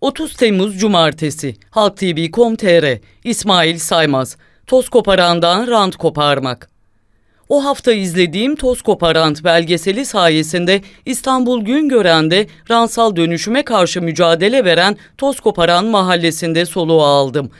30 Temmuz Cumartesi Halk TV.com.tr İsmail Saymaz Toz koparandan rant koparmak o hafta izlediğim Toz Koparant belgeseli sayesinde İstanbul Güngören'de ransal dönüşüme karşı mücadele veren Toz Koparan mahallesinde soluğu aldım.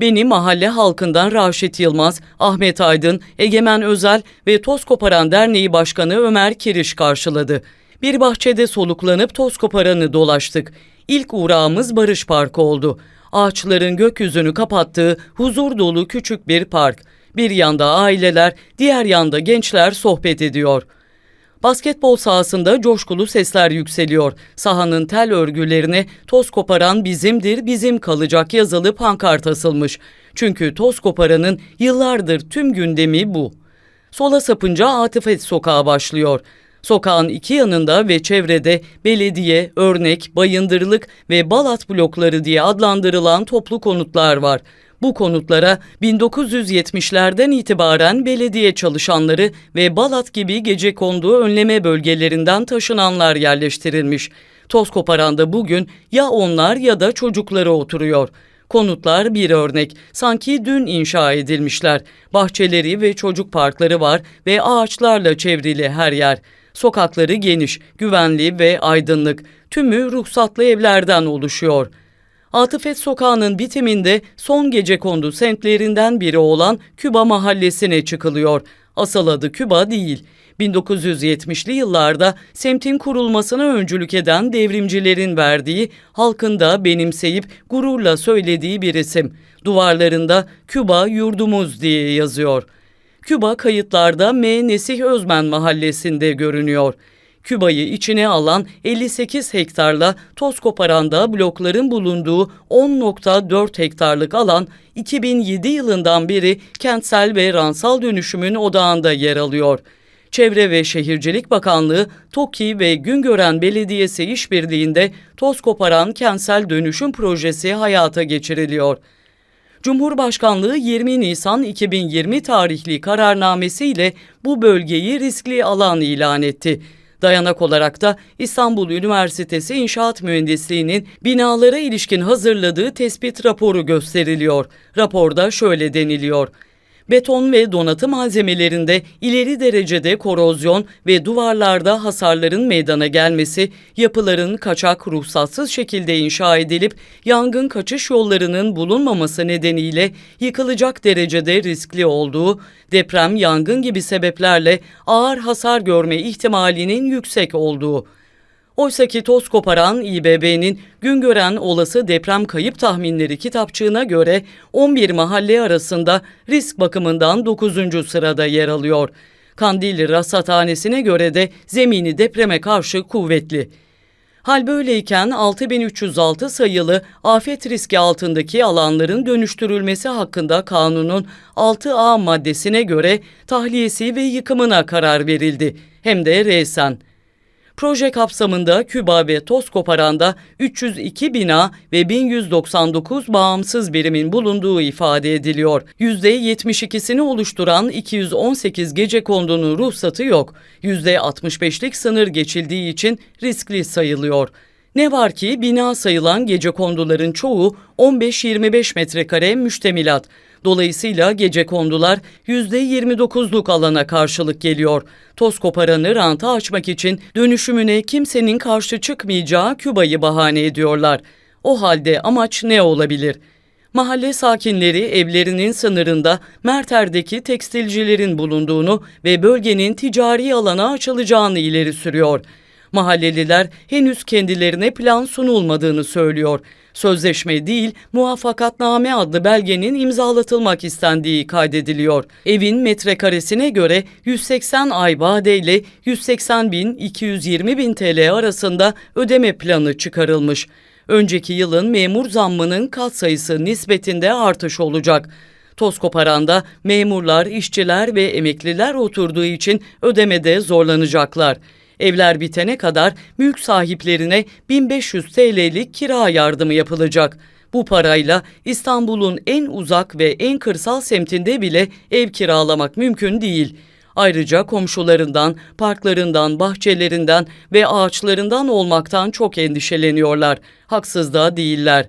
Beni mahalle halkından Raşit Yılmaz, Ahmet Aydın, Egemen Özel ve Toz Koparan Derneği Başkanı Ömer Kiriş karşıladı. Bir bahçede soluklanıp toz koparanı dolaştık. İlk uğrağımız Barış Parkı oldu. Ağaçların gökyüzünü kapattığı huzur dolu küçük bir park. Bir yanda aileler, diğer yanda gençler sohbet ediyor. Basketbol sahasında coşkulu sesler yükseliyor. Sahanın tel örgülerine toz koparan bizimdir, bizim kalacak yazılı pankart asılmış. Çünkü toz koparanın yıllardır tüm gündemi bu. Sola sapınca Atifet Sokağı başlıyor. Sokağın iki yanında ve çevrede belediye, örnek, bayındırlık ve balat blokları diye adlandırılan toplu konutlar var. Bu konutlara 1970'lerden itibaren belediye çalışanları ve Balat gibi gece konduğu önleme bölgelerinden taşınanlar yerleştirilmiş. Toz koparanda bugün ya onlar ya da çocukları oturuyor. Konutlar bir örnek. Sanki dün inşa edilmişler. Bahçeleri ve çocuk parkları var ve ağaçlarla çevrili her yer. Sokakları geniş, güvenli ve aydınlık. Tümü ruhsatlı evlerden oluşuyor. Atıfet Sokağı'nın bitiminde son gece kondu semtlerinden biri olan Küba Mahallesi'ne çıkılıyor. Asıl adı Küba değil. 1970'li yıllarda semtin kurulmasına öncülük eden devrimcilerin verdiği, halkın da benimseyip gururla söylediği bir isim. Duvarlarında Küba yurdumuz diye yazıyor. Küba kayıtlarda M. Nesih Özmen mahallesinde görünüyor. Küba'yı içine alan 58 hektarla toz koparanda blokların bulunduğu 10.4 hektarlık alan 2007 yılından beri kentsel ve ransal dönüşümün odağında yer alıyor. Çevre ve Şehircilik Bakanlığı, TOKİ ve Güngören Belediyesi işbirliğinde toz koparan kentsel dönüşüm projesi hayata geçiriliyor. Cumhurbaşkanlığı 20 Nisan 2020 tarihli kararnamesiyle bu bölgeyi riskli alan ilan etti. Dayanak olarak da İstanbul Üniversitesi İnşaat Mühendisliği'nin binalara ilişkin hazırladığı tespit raporu gösteriliyor. Raporda şöyle deniliyor beton ve donatı malzemelerinde ileri derecede korozyon ve duvarlarda hasarların meydana gelmesi, yapıların kaçak ruhsatsız şekilde inşa edilip yangın kaçış yollarının bulunmaması nedeniyle yıkılacak derecede riskli olduğu, deprem, yangın gibi sebeplerle ağır hasar görme ihtimalinin yüksek olduğu Oysaki toz koparan İBB'nin Güngören olası deprem kayıp tahminleri kitapçığına göre 11 mahalle arasında risk bakımından 9. sırada yer alıyor. Kandilli Rasathanesi'ne göre de zemini depreme karşı kuvvetli. Hal böyleyken 6306 sayılı afet riski altındaki alanların dönüştürülmesi hakkında kanunun 6A maddesine göre tahliyesi ve yıkımına karar verildi. Hem de resen. Proje kapsamında Küba ve Toz Koparan'da 302 bina ve 1199 bağımsız birimin bulunduğu ifade ediliyor. %72'sini oluşturan 218 gece kondunun ruhsatı yok. %65'lik sınır geçildiği için riskli sayılıyor. Ne var ki bina sayılan gece konduların çoğu 15-25 metrekare müştemilat. Dolayısıyla gece kondular %29'luk alana karşılık geliyor. Toz koparanı ranta açmak için dönüşümüne kimsenin karşı çıkmayacağı Küba'yı bahane ediyorlar. O halde amaç ne olabilir? Mahalle sakinleri evlerinin sınırında Merter'deki tekstilcilerin bulunduğunu ve bölgenin ticari alana açılacağını ileri sürüyor. Mahalleliler henüz kendilerine plan sunulmadığını söylüyor. Sözleşme değil, muvaffakatname adlı belgenin imzalatılmak istendiği kaydediliyor. Evin metrekaresine göre 180 ay vadeyle 180 bin 220 bin TL arasında ödeme planı çıkarılmış. Önceki yılın memur zammının kat sayısı nispetinde artış olacak. Toz koparanda memurlar, işçiler ve emekliler oturduğu için ödemede zorlanacaklar. Evler bitene kadar mülk sahiplerine 1500 TL'lik kira yardımı yapılacak. Bu parayla İstanbul'un en uzak ve en kırsal semtinde bile ev kiralamak mümkün değil. Ayrıca komşularından, parklarından, bahçelerinden ve ağaçlarından olmaktan çok endişeleniyorlar. Haksız da değiller.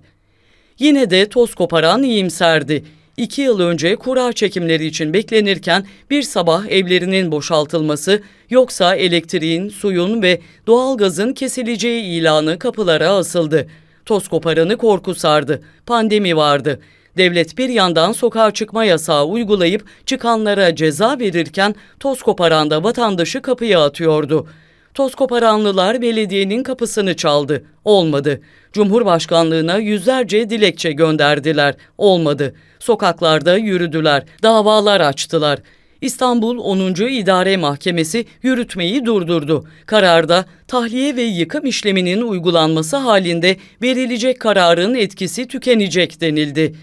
Yine de toz koparan iyimserdi. İki yıl önce kura çekimleri için beklenirken bir sabah evlerinin boşaltılması yoksa elektriğin, suyun ve doğalgazın kesileceği ilanı kapılara asıldı. Toz koparanı korku sardı. Pandemi vardı. Devlet bir yandan sokağa çıkma yasağı uygulayıp çıkanlara ceza verirken toz koparan da vatandaşı kapıya atıyordu. Toz koparanlılar belediyenin kapısını çaldı. Olmadı. Cumhurbaşkanlığına yüzlerce dilekçe gönderdiler. Olmadı. Sokaklarda yürüdüler. Davalar açtılar. İstanbul 10. İdare Mahkemesi yürütmeyi durdurdu. Kararda tahliye ve yıkım işleminin uygulanması halinde verilecek kararın etkisi tükenecek denildi.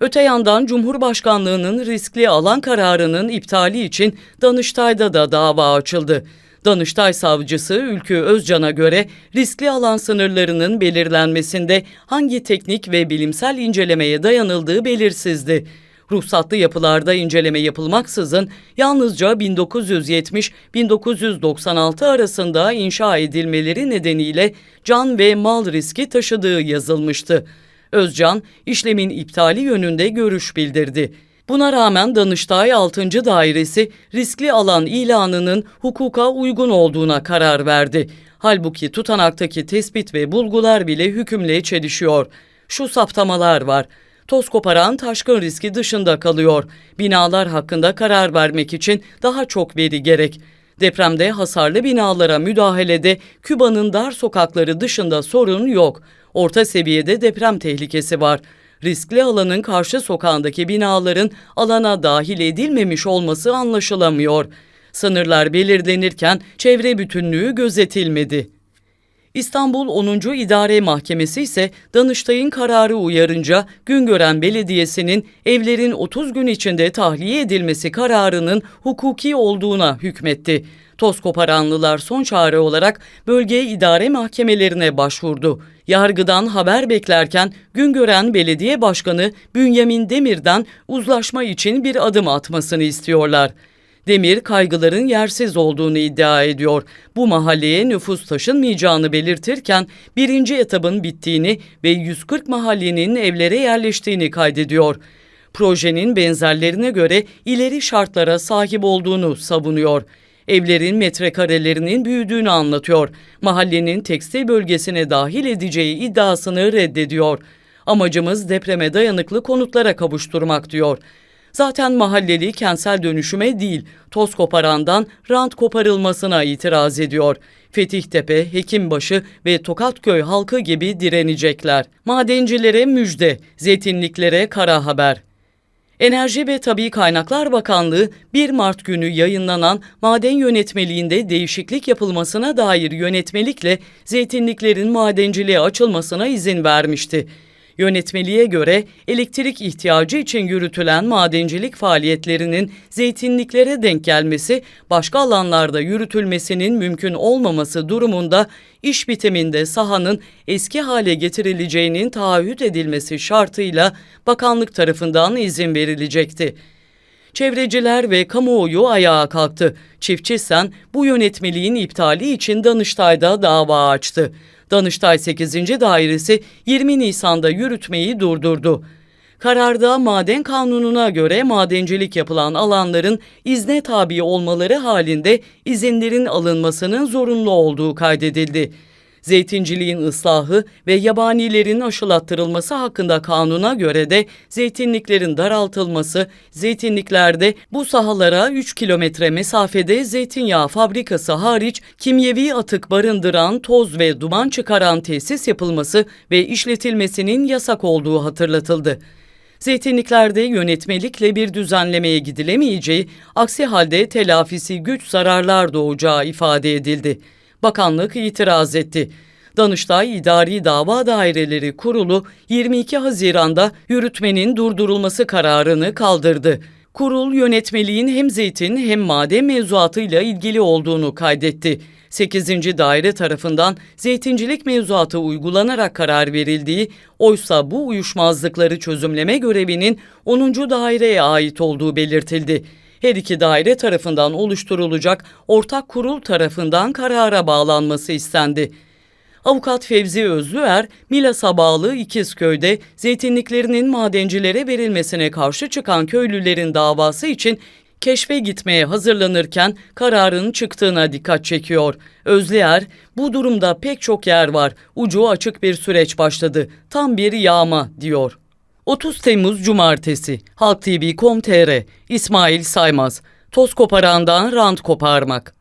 Öte yandan Cumhurbaşkanlığının riskli alan kararının iptali için Danıştay'da da dava açıldı. Danıştay savcısı Ülkü Özcan'a göre riskli alan sınırlarının belirlenmesinde hangi teknik ve bilimsel incelemeye dayanıldığı belirsizdi. Ruhsatlı yapılarda inceleme yapılmaksızın yalnızca 1970-1996 arasında inşa edilmeleri nedeniyle can ve mal riski taşıdığı yazılmıştı. Özcan, işlemin iptali yönünde görüş bildirdi. Buna rağmen Danıştay 6. Dairesi riskli alan ilanının hukuka uygun olduğuna karar verdi. Halbuki tutanaktaki tespit ve bulgular bile hükümle çelişiyor. Şu saptamalar var. Toz koparan taşkın riski dışında kalıyor. Binalar hakkında karar vermek için daha çok veri gerek. Depremde hasarlı binalara müdahalede Küba'nın dar sokakları dışında sorun yok. Orta seviyede deprem tehlikesi var. Riskli alanın karşı sokağındaki binaların alana dahil edilmemiş olması anlaşılamıyor. Sınırlar belirlenirken çevre bütünlüğü gözetilmedi. İstanbul 10. İdare Mahkemesi ise Danıştay'ın kararı uyarınca Güngören Belediyesi'nin evlerin 30 gün içinde tahliye edilmesi kararının hukuki olduğuna hükmetti. Toz koparanlılar son çare olarak bölge idare mahkemelerine başvurdu. Yargıdan haber beklerken Güngören Belediye Başkanı Bünyamin Demir'den uzlaşma için bir adım atmasını istiyorlar. Demir kaygıların yersiz olduğunu iddia ediyor. Bu mahalleye nüfus taşınmayacağını belirtirken birinci etabın bittiğini ve 140 mahallenin evlere yerleştiğini kaydediyor. Projenin benzerlerine göre ileri şartlara sahip olduğunu savunuyor. Evlerin metrekarelerinin büyüdüğünü anlatıyor. Mahallenin tekstil bölgesine dahil edeceği iddiasını reddediyor. Amacımız depreme dayanıklı konutlara kavuşturmak diyor. Zaten mahalleli kentsel dönüşüme değil, toz koparandan rant koparılmasına itiraz ediyor. Fethihtepe, Hekimbaşı ve Tokatköy halkı gibi direnecekler. Madencilere müjde, zeytinliklere kara haber. Enerji ve Tabi Kaynaklar Bakanlığı 1 Mart günü yayınlanan maden yönetmeliğinde değişiklik yapılmasına dair yönetmelikle zeytinliklerin madenciliğe açılmasına izin vermişti. Yönetmeliğe göre elektrik ihtiyacı için yürütülen madencilik faaliyetlerinin zeytinliklere denk gelmesi, başka alanlarda yürütülmesinin mümkün olmaması durumunda iş bitiminde sahanın eski hale getirileceğinin taahhüt edilmesi şartıyla bakanlık tarafından izin verilecekti. Çevreciler ve kamuoyu ayağa kalktı. Çiftçi Sen bu yönetmeliğin iptali için Danıştay'da dava açtı. Danıştay 8. Dairesi 20 Nisan'da yürütmeyi durdurdu. Kararda maden kanununa göre madencilik yapılan alanların izne tabi olmaları halinde izinlerin alınmasının zorunlu olduğu kaydedildi. Zeytinciliğin ıslahı ve yabanilerin aşılattırılması hakkında kanuna göre de zeytinliklerin daraltılması, zeytinliklerde bu sahalara 3 kilometre mesafede zeytinyağı fabrikası hariç kimyevi atık barındıran, toz ve duman çıkaran tesis yapılması ve işletilmesinin yasak olduğu hatırlatıldı. Zeytinliklerde yönetmelikle bir düzenlemeye gidilemeyeceği, aksi halde telafisi güç zararlar doğacağı ifade edildi. Bakanlık itiraz etti. Danıştay İdari Dava Daireleri Kurulu 22 Haziran'da yürütmenin durdurulması kararını kaldırdı. Kurul yönetmeliğin hem zeytin hem maden mevzuatıyla ilgili olduğunu kaydetti. 8. daire tarafından zeytincilik mevzuatı uygulanarak karar verildiği, oysa bu uyuşmazlıkları çözümleme görevinin 10. daireye ait olduğu belirtildi. Her iki daire tarafından oluşturulacak ortak kurul tarafından karara bağlanması istendi. Avukat Fevzi Özlüer, Milas'a bağlı İkizköy'de zeytinliklerinin madencilere verilmesine karşı çıkan köylülerin davası için keşfe gitmeye hazırlanırken kararın çıktığına dikkat çekiyor. Özlüer, bu durumda pek çok yer var, ucu açık bir süreç başladı, tam bir yağma diyor. 30 Temmuz Cumartesi, Halk TV.com.tr, İsmail Saymaz, Toz koparandan rant koparmak.